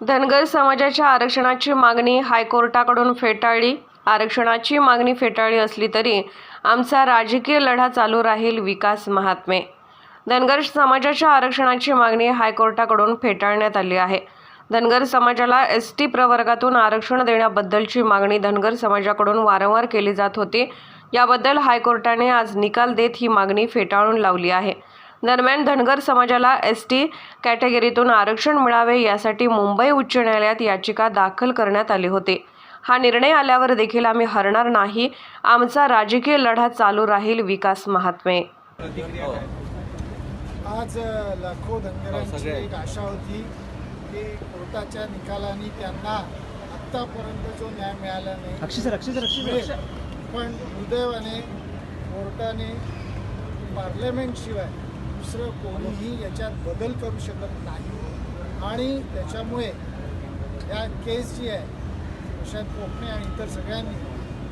धनगर समाजाच्या आरक्षणाची मागणी हायकोर्टाकडून फेटाळली. आरक्षणाची मागणी फेटाळली असली तरी आमचा राजकीय लढा चालू राहील विकास महात्मे. धनगर समाजाच्या आरक्षणाची मागणी हायकोर्टाकडून फेटाळण्यात आली आहे. धनगर समाजाला एस टी प्रवर्गातून आरक्षण देण्याबद्दलची मागणी धनगर समाजाकडून वारंवार केली जात होती. याबद्दल हायकोर्टाने आज निकाल देत ही मागणी फेटाळून लावली आहे. दरम्यान धनगर समाजाला एस टी कॅटेगरीतून आरक्षण मिळावे यासाठी मुंबई उच्च न्यायालयात याचिका दाखल करण्यात आली होती. हा निर्णय आल्यावर देखील आम्ही हरणार नाही. आमचा राजकीय लढा चालू राहील विकास महात्मे. आज लाखो धनगरांची एक आशा होती की कोर्टाच्या निकालाने त्यांना आत्तापर्यंत जो न्याय मिळाला नाही पण दुर्दैवाने कोर्टाने पार्लमेंटशिवाय दुसरं कोणीही याच्यात बदल करू शकत नाही. आणि त्याच्यामुळे या केस जी आहे प्रशांत कोकणे आणि इतर सगळ्यांनी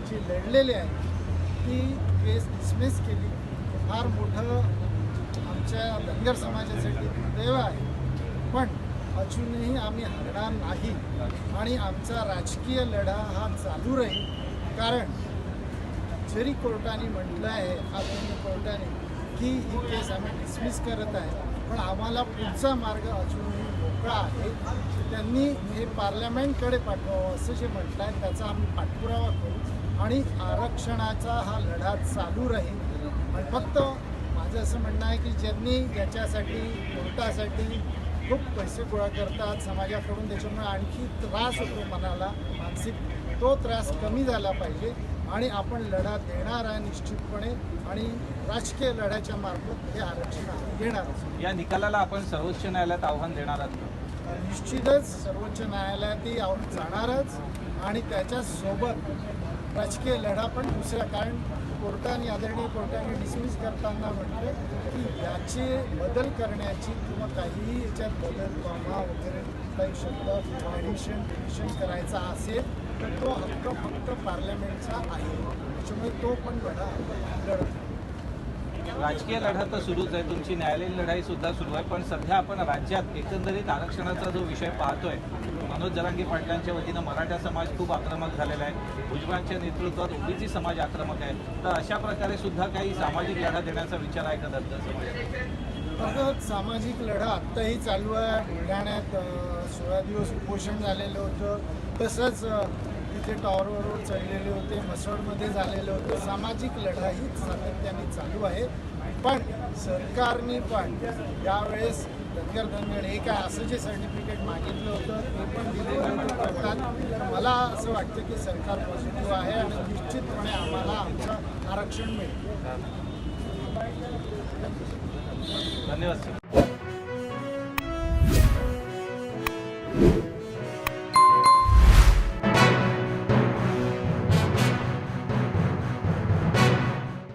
जी लढलेली आहे ती केस डिसमिस केली. फार मोठं आमच्या धनगर समाजासाठी दुर्दैव आहे. पण अजूनही आम्ही हरणार नाही. आणि आमचा राजकीय लढा हा चालू राहील. कारण जरी कोर्टाने म्हटलं आहे आधुनिक कोर्टाने की ही केस आम्ही डिसमिस करत आहे. पण आम्हाला पुढचा मार्ग अजूनही मोकळा आहे. त्यांनी हे पार्लमेंटकडे पाठवावं असं जे म्हटलं आहे त्याचा आम्ही पाठपुरावा करू. आणि आरक्षणाचा हा लढा चालू राहील. आणि फक्त माझं असं म्हणणं आहे की ज्यांनी याच्यासाठी कोर्टासाठी खूप पैसे गोळा करतात समाजाकडून त्याच्यामुळे आणखी त्रास होतो मनाला मानसिक तो त्रास कमी झाला पाहिजे आणि आपण लढा देणार आहे निश्चितपणे आणि राजकीय लढ्याच्या मार्फत हे आरक्षण घेणार या निकालाला आपण सर्वोच्च न्यायालयात आव्हान देणार आहात? निश्चितच सर्वोच्च न्यायालयातही आव- जाणारच आणि त्याच्यासोबत राजकीय लढा पण दुसरा कारण कोर्टाने आदरणीय कोर्टाने डिसमिस करताना म्हटलं की याचे बदल करण्याची किंवा काहीही याच्यात बदल कॉमा वगैरे काही शब्द ॲडिशन डिलिशन करायचा असेल तर तो हक्क फक्त पार्लमेंटचा आहे. त्याच्यामुळे तो पण लढा लढत राजकीय लढा तर सुरूच आहे. तुमची न्यायालयीन लढाई सुद्धा सुरू आहे. पण सध्या आपण राज्यात एकंदरीत आरक्षणाचा जो विषय पाहतोय मनोज जरांगी पाटलांच्या वतीनं मराठा समाज खूप आक्रमक झालेला आहे. भुजबळांच्या नेतृत्वात ओबीसी समाज आक्रमक आहे. तर अशा प्रकारे सुद्धा काही सामाजिक लढा देण्याचा विचार आहे का दत्त समाजात? सामाजिक लढा आत्ताही चालू आहे. बुलढाण्यात सोळा दिवस उपोषण झालेलं होतं. तसंच ते टॉवरवरून टॉवरवर चढलेले होते मसोडमध्ये झालेलं होतं. सामाजिक लढाई सातत्याने चालू आहे. पण सरकारने पण यावेळेस धनगर धनगड हे काय असं जे सर्टिफिकेट मागितलं होतं ते पण दिलेलं होतं करतात मला असं वाटतं की सरकार पॉझिटिव्ह आहे आणि निश्चितपणे आम्हाला आमचं आरक्षण मिळेल. धन्यवाद सर.